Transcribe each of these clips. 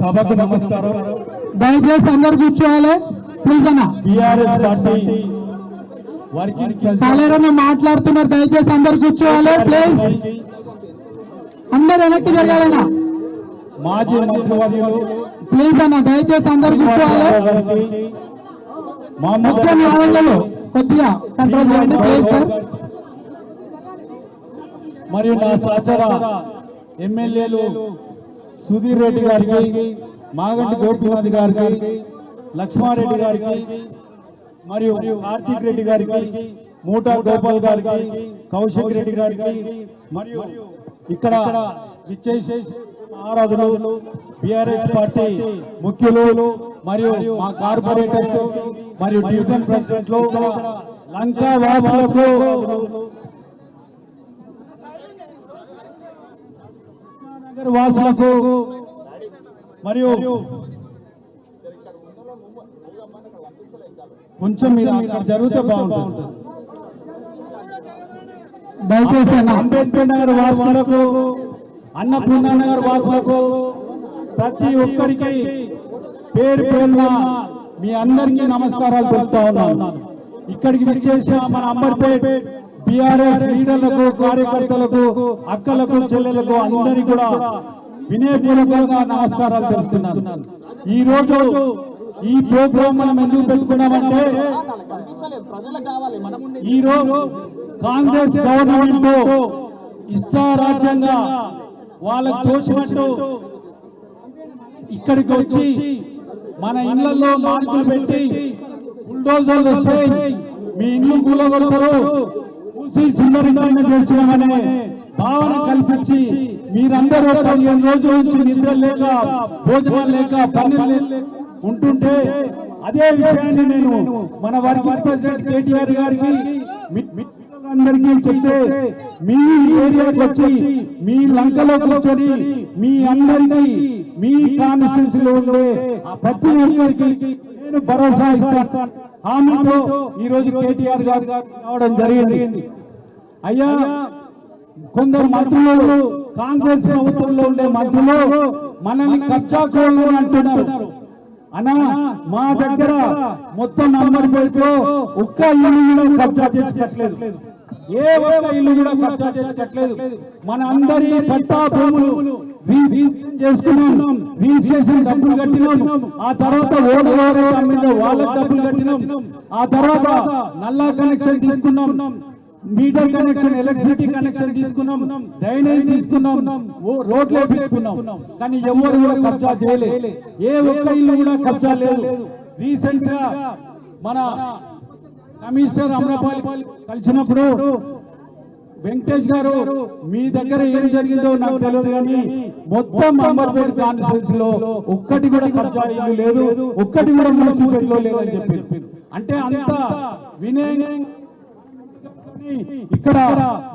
సభకు నమస్కారం. దయచేసి అందరు కూర్చోవాలి. ప్లీజ్ అన్న టిఆర్ఎస్ పార్టీ వర్కింగ్ కాలేరన్న మాట్లాడుతున్నారు. దయచేసి అందరు కూర్చోవాలి ప్లీజ్ అందరు వెనక్కి జరగాలన్నా. మాజీ మంత్రివర్యులు ప్లీజ్ అన్న దయచేసి అందరు కూర్చోవాలి. ముఖ్య న్యాయాలయంలో కొద్దిగా కంట్రోల్ చేయండి ప్లీజ్ సార్ మరియు నా సహచర ఎమ్మెల్యేలు సుధీర్ రెడ్డి గారికి మాగంటి గోపీనాథ్ గారికి లక్ష్మారెడ్డి గారికి మరియు కార్తీక్ రెడ్డి గారికి మూటా గోపాల్ గారికి కౌశిక్ రెడ్డి గారికి మరియు ఇక్కడ విచ్చేసే ఆరాధులు బిఆర్ఎస్ పార్టీ ముఖ్యులు మరియు మా కార్పొరేటర్స్ మరియు డివిజన్ ప్రెసిడెంట్లు లంకా వాసులకు నగర్ వాసులకు మరియు కొంచెం మీరు అక్కడ జరిగితే బాగుంటుంది. దయచేసి అంబేద్కర్ నగర్ వాసులకు అన్నపూర్ణ నగర్ వాసులకు ప్రతి ఒక్కరికి పేరు పేరున మీ అందరికీ నమస్కారాలు తెలుపుతా ఉన్నాను. ఇక్కడికి విచ్చేసిన మన అంబర్పేట్ టిఆర్ఎస్ లీడర్లకు కార్యకర్తలకు అక్కలకు చెల్లెలకు అందరికీ కూడా వినయపూర్వకంగా నమస్కారాలు తెలుపుతున్నాను. ఈ రోజు ఈ ప్రోగ్రాం మనం ఎందుకు పెట్టుకున్నామంటే ఈ రోజు కాంగ్రెస్ గవర్నమెంట్ ఇష్టారాజ్యంగా వాళ్ళకు తోచినట్టు ఇక్కడికి వచ్చి మన ఇళ్ళలో మార్పులు పెట్టి బుల్డోజర్లు వస్తాయి మీ ఇల్లు కూలగొడతారు. చూసి సుందరీకరణ చేసినామనే భావన కల్పించి మీరందరూ పదిహేను రోజుల నుంచి నిద్ర లేక భోజనం లేక పని ఉంటుంటే అదే విషయాన్ని నేను మన వర్కింగ్ ప్రెసిడెంట్ కేటీఆర్ గారికి అందరికీ చెప్తే మీ ఏరియాకి వచ్చి మీ లంకలో కూర్చొని మీ అందరినీ మీ కాన్స్టిట్యూన్సీలో ఉండే ప్రతి ఒక్కరికి నేను భరోసా ఇస్తాను. హామీతో ఈ రోజు కేటీఆర్ గారు రావడం జరిగింది. అయ్యా కొందరు మంత్రులు కాంగ్రెస్ ప్రభుత్వంలో ఉండే మంత్రులు మనల్ని కబ్జా కోళ్ళు అంటున్నారు. అన్నా మా దగ్గర మొత్తం నంబర్ పేరుతో ఒక్క ఇల్లు కూడా కబ్జా చేసినట్లేదు ఏ ఒక్క ఇల్లు కూడా కబ్జా చేసినట్లేదు మన అందరి పట్టా భూములు చేసుకున్నాం రిజిస్ట్రేషన్ డబ్బులు కట్టినాం. ఆ తర్వాత ఓటు వాళ్ళకి డబ్బులు కట్టినాం. ఆ తర్వాత నల్లా కనెక్షన్ తీసుకున్నాం. మీటర్ కనెక్షన్ ఎలక్ట్రిసిటీ కనెక్షన్ తీసుకున్నాం డ్రైనేజ్ తీసుకున్నాం రోడ్లు వేపించుకున్నాం. కానీ ఎవరు కూడా కబ్జా చేయలేదు ఏ ఒక్క ఇల్లు కూడా కబ్జా లేదు. రీసెంట్గా మన కమిషనర్ అమరపాలి కలిసినప్పుడు వెంకటేష్ గారు మీ దగ్గర ఏం జరిగిందో నాకు తెలియదు కానీ మొత్తం అంబర్పేట కాన్స్టిట్యూన్సీ లో ఒక్కటి కూడా కబ్జా ఇల్లు లేదు. ఒక్కటి కూడా మున్సిపల్ లేదని చెప్పి అంటే అంత వినయంగా ఇక్కడ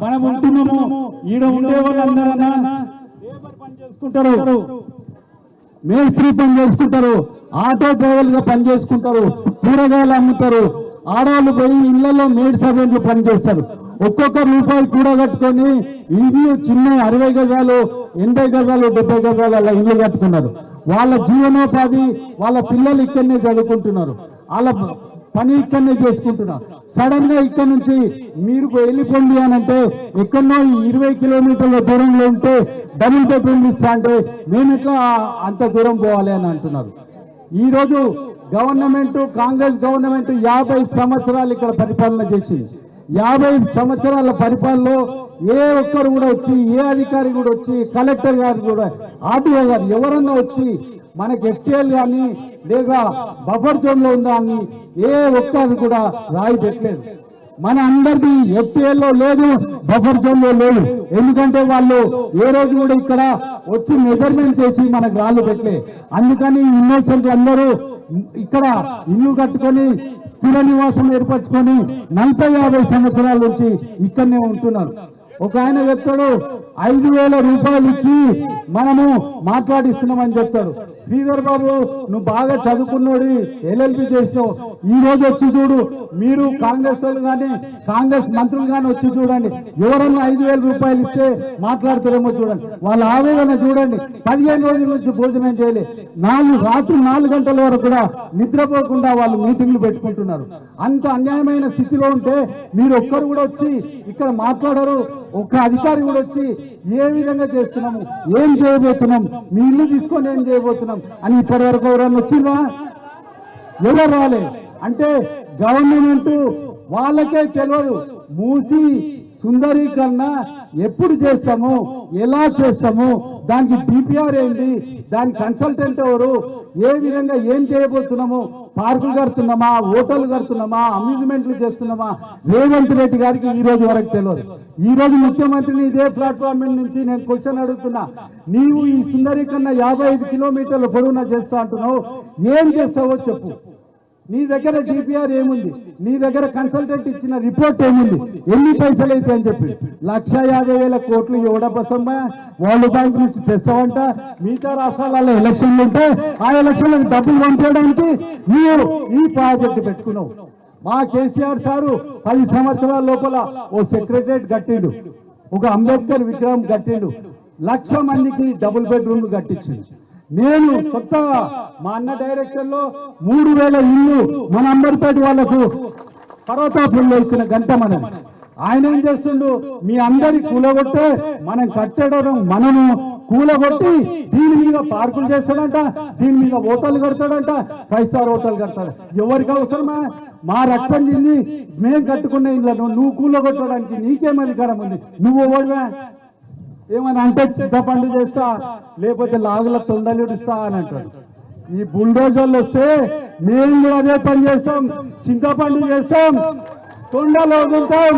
మనం ఉంటున్నాము. ఈడ ఉండే వాళ్ళందరన్నా పని చేసుకుంటారు. మేస్త్రి పని చేసుకుంటారు. ఆటో డ్రైవర్లుగా పని చేసుకుంటారు. కూరగాయలు అమ్ముతారు. ఆడవాళ్ళు పోయి ఇళ్ళలో మేడ్ సర్వెంట్లు పనిచేస్తారు ఒక్కొక్క రూపాయి కూడా కట్టుకొని ఇది చిన్న అరవై గజాలు ఎనభై గజాలు డెబ్బై గజాలు అలా ఇల్లు కట్టుకున్నారు. వాళ్ళ జీవనోపాధి వాళ్ళ పిల్లలు ఇక్కడనే చదువుకుంటున్నారు. వాళ్ళ పని ఇక్కడనే చేసుకుంటున్నారు. సడన్గా ఇక్కడ నుంచి మీరు వెళ్ళిపోండి అని అంటే ఎక్కడో ఈ ఇరవై కిలోమీటర్ల దూరంలో ఉంటే డబుల్ బెడ్రూమ్ ఇస్తా అంటే మేము ఎట్లా అంత దూరం పోవాలి అని అంటున్నారు. ఈరోజు గవర్నమెంట్ కాంగ్రెస్ గవర్నమెంట్ యాభై సంవత్సరాలు ఇక్కడ పరిపాలన చేసింది. యాభై సంవత్సరాల పరిపాలనలో ఏ ఒక్కరు కూడా వచ్చి ఏ అధికారి కూడా వచ్చి కలెక్టర్ గారు కూడా ఆర్టీఓ గారు ఎవరన్నా వచ్చి మనకి ఎఫ్టీఎల్ కానీ లేదా బఫర్ జోన్లో ఉందా అని ఏ ఒక్కరు కూడా రాయి పెట్టలేదు. మన అందరిది FPL లేదు బఫర్ జోన్లో లేదు. ఎందుకంటే వాళ్ళు ఏ రోజు కూడా ఇక్కడ వచ్చి మెజర్మెంట్ చేసి మనకు రాళ్ళు పెట్టలే. అందుకని ఇన్నోసెంట్ అందరూ ఇక్కడ ఇల్లు కట్టుకొని స్థిర నివాసం ఏర్పరచుకొని నలభై యాభై సంవత్సరాల నుంచి ఇక్కడనే ఉంటున్నారు. ఒక ఆయన చెప్తాడు ఐదు వేల రూపాయలు ఇచ్చి మనము మాట్లాడిస్తున్నామని చెప్తాడు. శ్రీధర్ బాబు నువ్వు బాగా చదువుకున్నోడి ఎల్ఎల్బి చేసినావు. ఈ రోజు వచ్చి చూడు మీరు కాంగ్రెస్ వాళ్ళు కానీ కాంగ్రెస్ మంత్రులు కానీ వచ్చి చూడండి. ఎవరన్నా ఐదు వేల రూపాయలు ఇస్తే మాట్లాడుతారేమో చూడండి. వాళ్ళ ఆవేదన చూడండి. పదిహేను రోజుల నుంచి భోజనం చేయలే. నాలుగు రాత్రి నాలుగు గంటల వరకు కూడా నిద్రపోకుండా వాళ్ళు మీటింగ్లు పెట్టుకుంటున్నారు. అంత అన్యాయమైన స్థితిలో ఉంటే మీరు ఒక్కరు కూడా వచ్చి ఇక్కడ మాట్లాడరు. ఒక్క అధికారి కూడా వచ్చి ఏ విధంగా చేస్తున్నాము? ఏం చేయబోతున్నాం? మీ ఇల్లు తీసుకొని ఏం చేయబోతున్నాం? అని ఇప్పటి వరకు ఎవరన్నా వచ్చిందా ఎవరు రాలే? అంటే గవర్నమెంట్ వాళ్ళకే తెలియదు. మూసి సుందరీకరణ ఎప్పుడు చేస్తాము? ఎలా చేస్తాము? దానికి డిపిఆర్ ఏంటి? దాని కన్సల్టెంట్ ఎవరు? ఏ విధంగా ఏం చేయబోతున్నాము? పార్కులు కడుతున్నామా? హోటల్ కడుతున్నామా? అమ్యూజ్మెంట్లు చేస్తున్నామా? రేవంత్ రెడ్డి గారికి ఈ రోజు వరకు తెలియదు ఈ రోజు ముఖ్యమంత్రిని ఇదే ప్లాట్ఫామ్ నుంచి నేను క్వశ్చన్ అడుగుతున్నా. నీవు ఈ సుందరీకరణ యాభై ఐదు కిలోమీటర్ల పొడవునా చేస్తా అంటున్నావు? ఏం చేస్తావో చెప్పు. నీ దగ్గర డిపిఆర్ ఏముంది? నీ దగ్గర కన్సల్టెంట్ ఇచ్చిన రిపోర్ట్ ఏముంది? ఎన్ని పైసలు అయితే అని చెప్పి. లక్ష యాభై వేల కోట్లు ఎవడపసమ్మా వరల్డ్ బ్యాంక్ నుంచి తెస్తామంట మిగతా రాష్ట్రాలలో ఎలక్షన్లు ఉంటే ఆ ఎలక్షన్లకు డబ్బులు పంపించడానికి మీరు ఈ ప్రాజెక్టు పెట్టుకున్నావు. మా కేసీఆర్ సారు పది సంవత్సరాల లోపల ఓ సెక్రటరేట్ కట్టిండు. ఒక అంబేద్కర్ విగ్రహం కట్టిండు. లక్ష మందికి డబుల్ బెడ్రూమ్లు కట్టించిండు. నేను కొత్తగా మా అన్న డైరెక్షన్లో మూడు వేల ఇల్లు మన అంబర్పేట వాళ్ళకు పర్వతాపుల్లో ఇచ్చిన గంట మనం. ఆయన ఏం చేస్తుండు? మీ అందరి కూలగొట్టే మనం కట్టడం మనము కూలగొట్టి దీని మీద పార్కులు చేస్తాడంట దీని మీద హోటల్ కడతాడంట ఫైవ్ స్టార్ హోటల్ కడతాడు. ఎవరికి అవసరమా? మా రక్తం చెంది మేం కట్టుకున్న ఇళ్ళను నువ్వు కూలగొట్టడానికి నీకేం అధికారం ఉంది? నువ్వు ఓడివా ఏమని అంటే చింతపండు చేస్తా లేకపోతే లాగుల తొండలుడిస్తా అని అంటాడు. ఈ బుల్డోజర్లు వస్తే మేము కూడా అదే పని చేస్తాం చింతపండు చేస్తాం తొండలు వదులుతాం.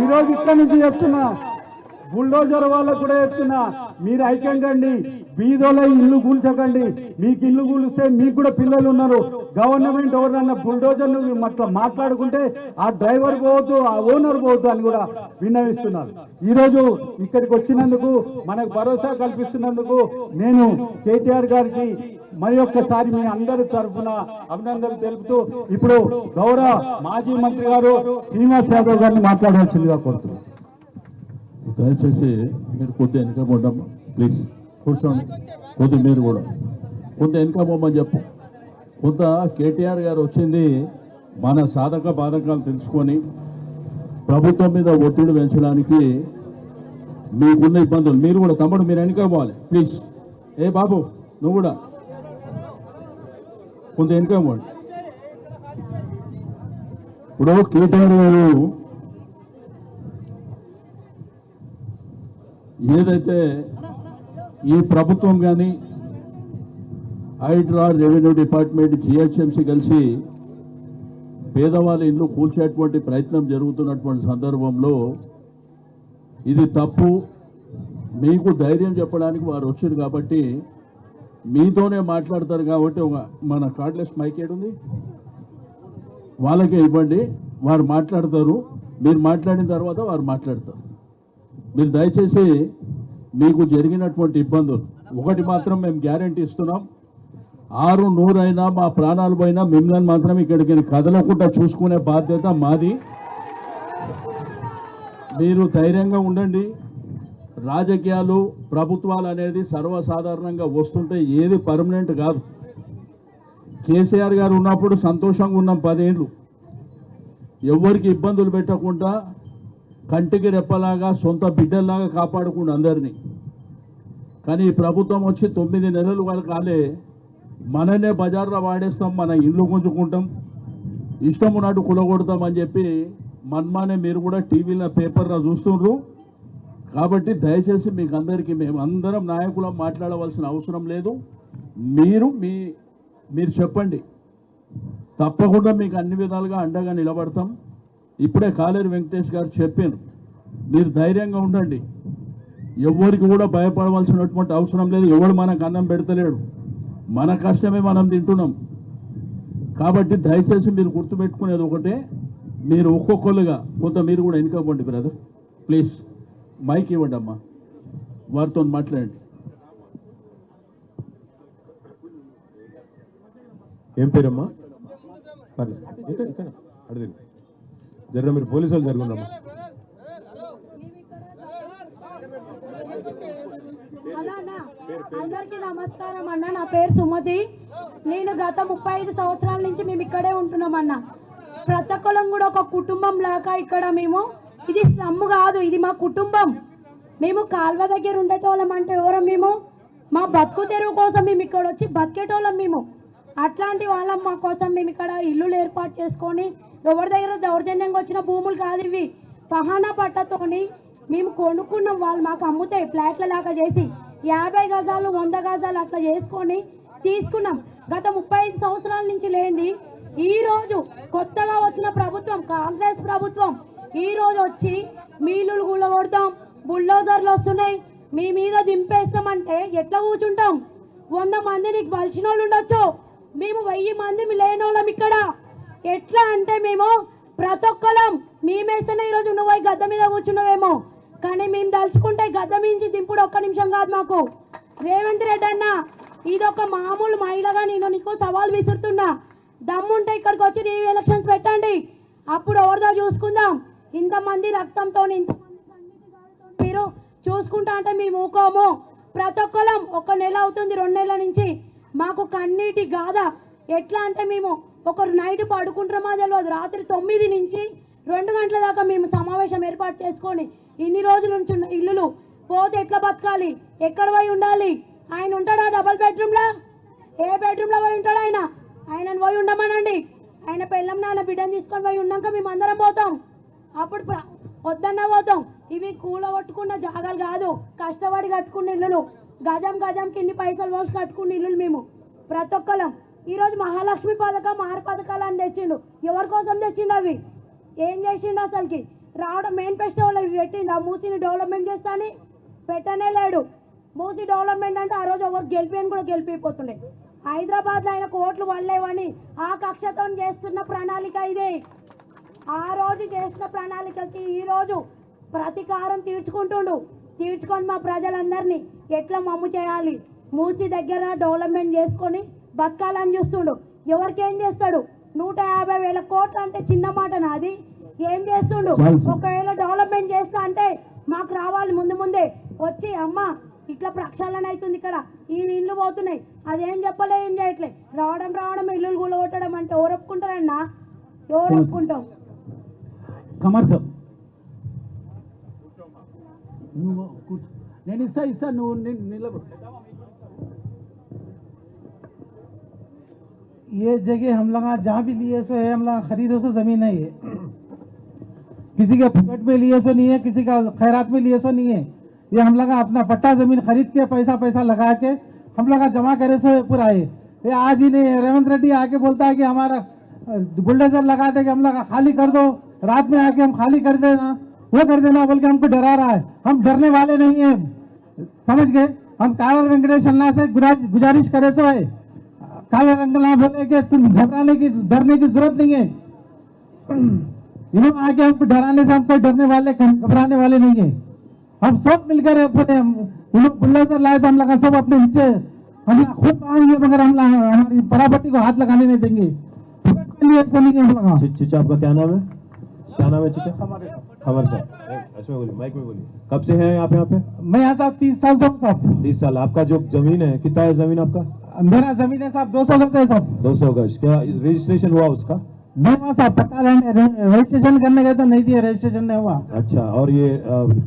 ఈరోజు ఇక్కడి నుంచి చెప్తున్నా బుల్డోజర్ వాళ్ళకు కూడా చెప్తున్నా మీరు ఐక్యంకండి బీదోల ఇల్లు కూల్చకండి. మీకు ఇల్లు కూలిస్తే మీకు కూడా పిల్లలు ఉన్నారు. గవర్నమెంట్ ఎవరన్నా బుల్డోజర్ అట్లా మాట్లాడుకుంటే ఆ డ్రైవర్ పోవద్దు ఆ ఓనర్ పోవద్దు అని కూడా విన్నవిస్తున్నారు. ఈరోజు ఇక్కడికి వచ్చినందుకు మనకు భరోసా కల్పిస్తున్నందుకు నేను కేటీఆర్ గారికి మరి ఒక్కసారి మీ అందరి తరఫున అభినందనలు తెలుపుతూ ఇప్పుడు గౌరవ మాజీ మంత్రి గారు శ్రీనివాస్ యాదవ్ గారిని మాట్లాడాల్సిందిగా కోరుతున్నాను. దయచేసి మీరు కొద్దిగా వెనక ప్లీజ్. కూర్చోండి. కొద్ది మీరు కూడా. కొంత వెనక పోమని చెప్పు. కొంత కేటీఆర్ గారు వచ్చింది మన సాధక బాధకాలు తెలుసుకొని ప్రభుత్వం మీద ఒత్తిడి పెంచడానికి మీకున్న ఇబ్బందులు. మీరు కూడా తమ్ముడు మీరు వెనుక పోవాలి. ప్లీజ్ ఏ బాబు నువ్వు కూడా. కొంత వెనుక పోండి. ఇప్పుడు కేటీఆర్ గారు ఏదైతే ఈ ప్రభుత్వం కానీ హైడ్రా రెవెన్యూ డిపార్ట్మెంట్ జిహెచ్ఎంసీ కలిసి పేదవాళ్ళ ఇల్లు కూల్చేటువంటి ప్రయత్నం జరుగుతున్నటువంటి సందర్భంలో ఇది తప్పు. మీకు ధైర్యం చెప్పడానికి వారు వచ్చారు కాబట్టి మీతోనే మాట్లాడతారు కాబట్టి ఒక మన కార్డ్లెస్ మైక్ ఏడుంది? వాళ్ళకే ఇవ్వండి. వారు మాట్లాడతారు. మీరు మాట్లాడిన తర్వాత వారు మాట్లాడతారు. మీరు దయచేసి మీకు జరిగినటువంటి ఇబ్బందులు. ఒకటి మాత్రం మేము గ్యారంటీ ఇస్తున్నాం. ఆరు నూరైనా మా ప్రాణాలు పోయినా మిమ్మల్ని మాత్రం ఇక్కడికి కదలకుండా చూసుకునే బాధ్యత మాది. మీరు ధైర్యంగా ఉండండి. రాజకీయాలు ప్రభుత్వాలు అనేది సర్వసాధారణంగా వస్తుంటే ఏది పర్మనెంట్ కాదు. కేసీఆర్ గారు ఉన్నప్పుడు సంతోషంగా ఉన్నాం పదేళ్ళు ఎవరికి ఇబ్బందులు పెట్టకుండా కంటికి రెప్పలాగా సొంత బిడ్డల్లాగా కాపాడుకుండు అందరినీ. కానీ ప్రభుత్వం వచ్చి తొమ్మిది నెలలు వాళ్ళు కాలే మననే బజార్లో వాడేస్తాం మన ఇల్లు గుంజుకుంటాం ఇష్టం ఉన్నట్టు కులగొడతాం అని చెప్పి మన్మానే మీరు కూడా టీవీలో పేపర్లో చూస్తుండ్రు. కాబట్టి దయచేసి మీకు అందరికీ మేము అందరం నాయకులం మాట్లాడవలసిన అవసరం లేదు. మీరు మీ మీరు చెప్పండి. తప్పకుండా మీకు అన్ని విధాలుగా అండగా నిలబడతాం. ఇప్పుడే కాలేరు వెంకటేష్ గారు చెప్పారు మీరు ధైర్యంగా ఉండండి. ఎవరికి కూడా భయపడవలసినటువంటి అవసరం లేదు. ఎవడు మనకు అన్నం పెడతలేడు. మన కష్టమే మనం తింటున్నాం. కాబట్టి దయచేసి మీరు గుర్తుపెట్టుకునేది ఒకటే మీరు ఒక్కొక్కరుగా కొంత మీరు కూడా వెనుకపోండి బ్రదర్ ప్లీజ్ మైక్ ఇవ్వండి అమ్మా. వారితో మాట్లాడండి. ఏం పేరమ్మా? పర్లేదు. జర మీరు పోలీసు వాళ్ళు అన్నా, అందరికీ నమస్కారం అన్న నా పేరు సుమతి. నేను గత ముప్పై ఐదు సంవత్సరాల నుంచి మేము ఇక్కడే ఉంటున్నాం అన్న. ప్రతి ఒక్కరం కూడా ఒక కుటుంబం లాగా ఇక్కడ మేము. ఇది సమ్ము కాదు ఇది మా కుటుంబం. మేము కాల్వ దగ్గర ఉండేటోళ్ళం అంటే ఎవరం మేము? మా బతుకు తెరువు కోసం మేము ఇక్కడ వచ్చి బతికేటోళ్ళం మేము. అట్లాంటి వాళ్ళం మా కోసం మేము ఇక్కడ ఇల్లులు ఏర్పాటు చేసుకొని ఎవరి దగ్గర దౌర్జన్యంగా వచ్చిన భూములు కాదు ఇవి. పహానా పట్టతోని మేము కొనుక్కున్నాం వాళ్ళు మాకు అమ్ముతాయి ఫ్లాట్ల లాగా చేసి యాభై గజాలు వంద గజాలు అట్లా చేసుకొని తీసుకున్నాం. గత ముప్పై ఐదు సంవత్సరాల నుంచి లేనిది. ఈ రోజు కొత్తగా వచ్చిన ప్రభుత్వం కాంగ్రెస్ ప్రభుత్వం ఈ రోజు వచ్చి మీలులు గుళ్ళగొడతాం బుల్డోజర్లు వస్తున్నాయి. మీ మీద దింపేస్తామంటే ఎట్లా కూర్చుంటాం? వంద మంది నీకు బలిసిన వాళ్ళు ఉండొచ్చు. మేము వెయ్యి మంది లేనోళ్ళం ఇక్కడ. ఎట్లా అంటే మేము ప్రతి ఒక్కరం మేమేస్తేనే ఈరోజు నువ్వు గద్ద మీద కూర్చున్నావేమో. కానీ మేము దలుచుకుంటే గద్ద మించి దింపుడు ఒక్క నిమిషం కాదు మాకు. రేవంత్ రెడ్డి అన్న ఇదొక మామూలు మహిళగా నేను నీకు సవాల్ విసురుతున్నా. దమ్ముంటే ఇక్కడికి వచ్చి రీ ఎలక్షన్స్ పెట్టండి. అప్పుడు ఎవరిదో చూసుకుందాం. ఇంతమంది రక్తంతో మీరు చూసుకుంటా అంటే మేము ఊకోము. ప్రతి ఒక్కరం ఒక నెల అవుతుంది రెండు నెలల నుంచి. మాకు కన్నీటి గాథ ఎట్లా అంటే మేము ఒకరు నైట్ పడుకుంటామో తెలియదు రాత్రి తొమ్మిది నుంచి రెండు గంటల దాకా మేము సమావేశం ఏర్పాటు చేసుకొని ఇన్ని రోజుల నుంచి ఇల్లులు పోతే ఎట్లా బతకాలి? ఎక్కడ పోయి ఉండాలి? ఆయన ఉంటాడా డబల్ బెడ్రూమ్లో ఏ బెడ్రూమ్లో పోయి ఉంటాడు ఆయన? ఆయనను పోయి ఉండమనండి. ఆయన పెళ్ళం నాన్న బిడ్డను తీసుకొని పోయి ఉన్నాక మేము అందరం పోతాం. అప్పుడు ప్ర- వద్దన్నా పోతాం. ఇవి కూలగొట్టుకున్న జాగాలు కాదు. కష్టపడి కట్టుకున్న ఇల్లులు. గజం గజం కింది పైసలు పోసి కట్టుకున్న ఇల్లులు మేము. ప్రతి ఒక్కళ్ళం. ఈరోజు మహాలక్ష్మి పథకం ఆరు పథకాలు అని తెచ్చిండు. ఎవరి కోసం తెచ్చిండు అవి? ఏం చేసిండు అసలుకి? రావడం మెయిన్ ఫెస్టివల్ ఇవి పెట్టిండు? ఆ మూసిని డెవలప్మెంట్ చేస్తాని? పెట్టనే లేడు. మూసి డెవలప్మెంట్ అంటే ఆ రోజు ఎవరు గెలిపి కూడా గెలిపిపోతుండే. హైదరాబాద్లో ఆయన కోట్లు పడలేవని ఆ కక్షతో చేస్తున్న ప్రణాళిక ఇదే. ఆ రోజు చేసిన ప్రణాళికకి ఈరోజు ప్రతీకారం తీర్చుకుంటుండు. తీర్చుకొని మా ప్రజలందరినీ ఎట్లా మమ్ము చేయాలి? మూసి దగ్గర డెవలప్మెంట్ చేసుకొని బతకాలని చూస్తుండు. ఎవరికి ఏం చేస్తాడు? నూట యాభై వేల కోట్లు అంటే చిన్న మాట నాది. ఏం చేస్తుండు? ఒకవేళ డెవలప్మెంట్ చేస్తా అంటే మాకు రావాలి ముందు ముందే. వచ్చి అమ్మ ఇట్లా ప్రక్షాళన అవుతుంది ఇక్కడ. ఈ ఇల్లు పోతున్నాయి. అదేం చెప్పలే ఏం చేయట్లే. రావడం రావడం ఇల్లులు కూలగొట్టడం అంటే ఎవరు ఒప్పుకుంటారన్నా? ఎవరు ఒప్పుకుంటాం? నువ్వు కూర్చో. నేను ఇస్తా ఇస్తా నువ్వు నిలబడు. ये जगह हम लोग जहाँ भी लिए सो है हम लोग खरीदो सो ज़मीन है ये। किसी के फुकट में लिए सो नहीं है, किसी का खैरात में लिए सो नहीं है। ये हम लोग अपना पट्टा ज़मीन खरीद के पैसा पैसा लगा के हम लोग जमा करे सो पूरा है। ये आज ही नहीं रेवंत रेड्डी आके बोलता है कि हमारा बुलडोजर लगा दे कि हम लोग खाली कर दो। रात में आके हम खाली कर देना। वो कर देना बोल के हमको डरा रहा है। हम डरने वाले नहीं है। समझ गए? हम काला वेंकटेश से गुजारिश करे तो है। काले रंग ना बोले कि तुम घबराने की डरने की ज़रूरत नहीं है। इन्होंने आके हमको डराने से हमको डरने वाले घबराने वाले नहीं है। हम सब मिलकर अपने बुल्डोजर लाए तो हम लगा सब अपने हिस्से हम खुद आएँगे मगर हम हमारी बराबरी को हाथ लगाने नहीं देंगे। के चीचा आपका क्या नाम है? क्या नाम है चीचा बोलिए माइक में बोलिए। कब से हैं आप यहाँ पे? मैं यहाँ साहब तीस साल से तीस साल। आपका जो ज़मीन है कितना है ज़मीन आपका? मेरा ज़मीन है साहब दो सौ गज है साहब। दो सौ गज क्या रजिस्ट्रेशन हुआ उसका? नहीं हुआ साहब पता लेने रजिस्ट्रेशन करने गए तो नहीं दिए रजिस्ट्रेशन नहीं हुआ। अच्छा और ये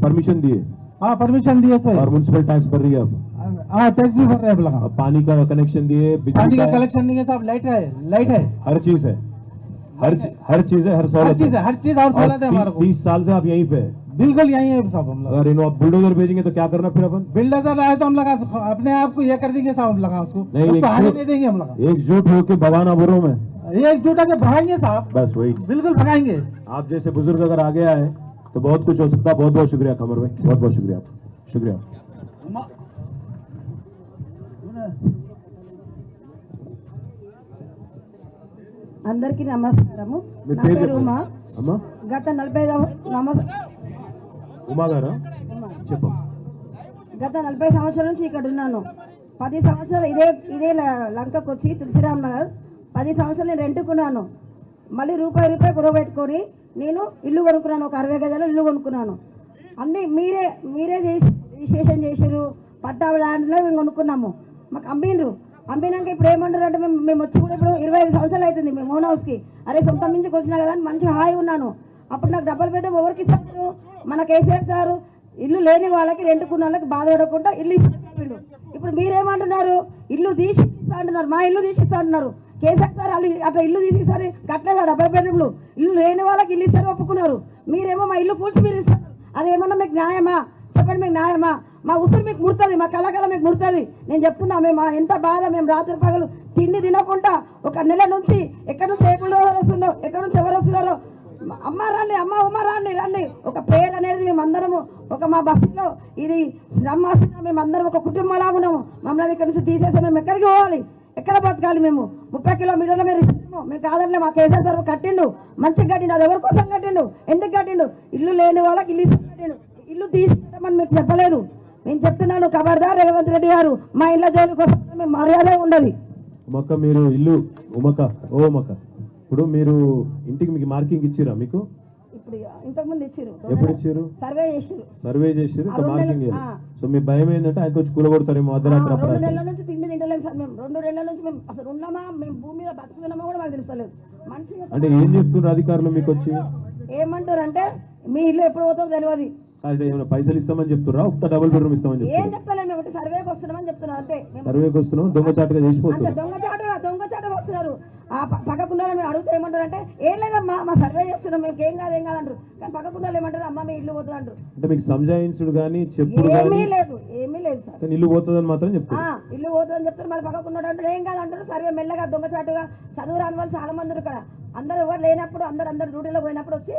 परमिशन दिए? हाँ परमिशन दिए सर और म्यूनसिपल टैक्स भर रही है अब? हाँ टैक्स भी भर रहे हैं लोग। अब पानी का कनेक्शन दिए पानी का का कलेक्शन नहीं है साहब लाइट है लाइट है। हर चीज़ है। हर हर चीज़ है हर हर सहूलत चीज़ है हर चीज़ और सहूलत है हमारे तीस साल से आप यहीं पे हैं। बिल्कुल यही है साहब हम लोग। अगर इन आप बुलडोजर भेजेंगे तो क्या करना फिर अपन? बिल्डोजर आए तो हम लगा अपने आप को ये कर देंगे साहब हम लगा उसको। नहीं तो दे देंगे हम लगा। एकजुट होकर भगाना बुरो में। एकजुट होकर भगाएँगे साहब। बस वही। बिल्कुल भगाएँगे। आप जैसे बुज़ुर्ग अगर आ गया है तो बहुत कुछ हो सकता है बहुत बहुत शुक्रिया खबर भाई। बहुत बहुत शुक्रिया शुक्रिया। अंदर की नमस्कार गत नलब नमस्कार గత నలభై సంవత్సరాల నుంచి ఇక్కడ ఉన్నాను. పది సంవత్సరాలు ఇదే ఇదే ల- లంకకు వచ్చి తులసిరామ్ నగర్ పది సంవత్సరాలు నేను రెంట్కున్నాను. మళ్ళీ రూపాయి రూపాయి గొడవ పెట్టుకొని నేను ఇల్లు కొనుక్కున్నాను. ఒక అరవై గజాలు ఇల్లు కొనుక్కున్నాను. అన్నీ మీరే మీరే చేసి రిజిస్ట్రేషన్ చేసారు పట్టా ల్యాండ్లో మేము కొనుక్కున్నాము. మాకు అమ్మిండ్రు. అమ్మినాక ఇప్పుడు ఏమంటారు అంటే మేము మేము వచ్చి కూడా ఇప్పుడు ఇరవై ఐదు సంవత్సరాలు అవుతుంది. మేము ఓన్ హౌస్కి. అరే సొంత నుంచి వచ్చినా కదా అని మంచిగా హాయి ఉన్నాను. అప్పుడు నాకు డబ్బులు పెట్టడం ఎవరికి ఇస్తారు? మన కేసీఆర్ సారు. ఇల్లు లేని వాళ్ళకి రెండుకున్న వాళ్ళకి బాధపడకుండా ఇల్లు ఇస్తాడు ఇప్పుడు మీరేమంటున్నారు? ఇల్లు తీసిస్తా అంటున్నారు. మా ఇల్లు తీసిస్తా అంటున్నారు. కేసీఆర్ సార్ వాళ్ళు అట్లా ఇల్లు తీసిస్తారు? కట్టలేదు డబ్బులు బెడ్రూమ్లు ఇల్లు లేని వాళ్ళకి ఇల్లు ఇస్తారు ఒప్పుకున్నారు. మీరేమో మా ఇల్లు కూర్చి మీరు ఇస్తారు అదేమన్నా మీకు న్యాయమా? చెప్పండి మీకు న్యాయమా? మా ఉసురు మీకు ముడుతుంది మా కళాకళ మీకు ముడుతుంది. నేను చెప్తున్నా మేము మా ఎంత బాధ మేము రాత్రి పగలు తిండి తినకుండా ఒక నెల నుంచి ఎక్కడి నుంచి ఏ వస్తుందో ఎక్కడి నుంచి ఎవరు వస్తున్నారో అమ్మ రండి అమ్మ ఉమ్మ రండి రండి. ఒక పేరు అనేది మేము అందరము ఒక మా బస్సులో ఇది బ్రహ్మాసన మేము అందరం ఒక కుటుంబంలాగా ఉన్నాము. మమ్మల్ని ఇక్కడ నుంచి తీసేస్తే మేము ఎక్కడికి పోవాలి? ఎక్కడ బతకాలి మేము? ముప్పై కిలోమీటర్ల మీరు ఇస్తాము మేము కాదండి మా కేసీఆర్ సార్ కట్టిండు. మంచిగా కట్టిండు. అది ఎవరి కోసం కట్టిండు? ఎందుకు కట్టిండు? ఇల్లు లేని వాళ్ళకి ఇల్లు కట్టిండు. ఇల్లు తీసుకుంటామని మీకు చెప్పలేదు. నేను చెప్తున్నాను ఖబర్దార్ రేవంత్ రెడ్డి గారు మా ఇళ్ళ జైలు వస్తే మర్యాద ఉండదు ఉమక్క మీరు ఇల్లు ఉమక ఓ ఉమక్క. ఇప్పుడు మీరు ఇంటికి మీకు మార్కింగ్ ఇచ్చిరా మీకు? ఇప్పుడు ఇంతకుముందు ఇచ్చిరు ఎప్పుడు ఇచ్చారు సర్వే చేసిరు మార్కింగ్. సో మీ భయం ఏంటంటే ఆయన వచ్చి కూలగొడతారేమో అర్ధరాత్రి రెండు నెలల నుంచి తిండి తింటలేము సార్ మేము. రెండు నెలల నుంచి మేము అసలు ఉన్నామా మేము భూమి మీద బతుకుతున్నామా కూడా మాకు తెలుస్తలేదు. మనిషి అంటే ఏం చెప్తున్నారు అధికారులు మీకు వచ్చి? ఏమంటారు అంటే మీ ఇల్లు ఎప్పుడు పోతుందో తెలియదు ఏమైనా పైసలు ఇస్తామని చెప్తుర్రా ఒక్క డబుల్ బెడ్రూమ్ ఇస్తామని ఏం చెప్తున్నారు? చెప్తలేము మేము సర్వేకి వస్తున్నామని చెప్తున్నారు అంతే. సర్వేకి వస్తున్నాం దొంగచాటుగా అంతే చేసిపోతున్నారు దొంగచాటుగా దొంగచాటుగా వస్తున్నారు. ఆ ప- పక్కకున్న వాళ్ళు మేము అడిగితే ఏమంటారు అంటే ఏం లేదమ్మా మా సర్వే చేస్తున్నాం మేము ఏం కాదు ఏం కాదంటారు. కానీ వాళ్ళు ఏమంటారు అమ్మ మీ ఇల్లు పోతుంది అంటారు అంటే మీకు సంజాయించుడు కానీ చెప్పుడు ఏమీ లేదు ఏమీ లేదు సార్. ఇల్లు పోతుందని మాత్రం ఆ, చెప్తారు ఇల్లు పోతుందని చెప్తారు మళ్ళీ పక్కకున్నాడు అంటారు ఏం కాదు అంటారు. సర్వే మెల్లగా దొంగచాటుగా చదువు రాని వాళ్ళు చాలా మంది ఉన్నారు ఇక్కడ. అందరూ ఎవరు లేనప్పుడు అందరు అందరు డ్యూటీలో పోయినప్పుడు వచ్చి